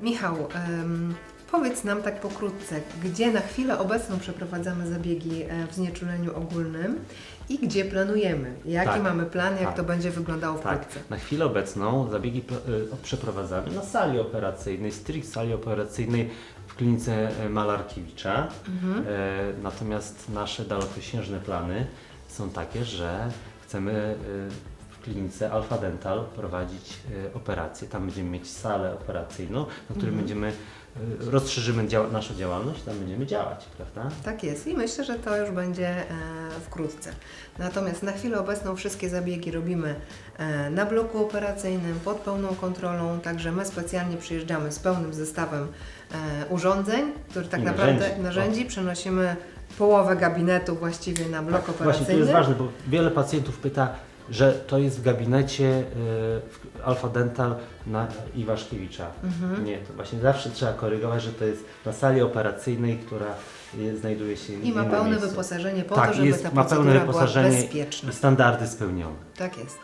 Michał, powiedz nam tak pokrótce, gdzie na chwilę obecną przeprowadzamy zabiegi e, w znieczuleniu ogólnym i gdzie planujemy? Jaki Tak. mamy plan, jak Tak. to będzie wyglądało Tak, wkrótce? na chwilę obecną zabiegi y, przeprowadzamy na sali operacyjnej, strict sali operacyjnej w klinice e, Malarkiewicza. Mhm. E, natomiast nasze dalekosiężne plany są takie, że chcemy e, klinice Alpha Dental prowadzić e, operacje. Tam będziemy mieć salę operacyjną, na której Mhm. będziemy, e, rozszerzymy dział- naszą działalność, tam będziemy działać, prawda? Tak jest i myślę, że to już będzie e, wkrótce. Natomiast na chwilę obecną wszystkie zabiegi robimy na bloku operacyjnym, pod pełną kontrolą, także my specjalnie przyjeżdżamy z pełnym zestawem urządzeń, który tak I naprawdę narzędzi. narzędzi przenosimy połowę gabinetu właściwie na blok Tak, operacyjny. Właśnie to jest ważne, bo wiele pacjentów pyta, że to jest w gabinecie y, Alfa Dental na Iwaszkiewicza. Mhm. Nie, to właśnie zawsze trzeba korygować, że to jest na sali operacyjnej, która jest, znajduje się I ma pełne miejscu. wyposażenie po Tak, to, żeby jest- ta ma pełne była wyposażenie bezpieczna. I standardy spełnione. Tak jest.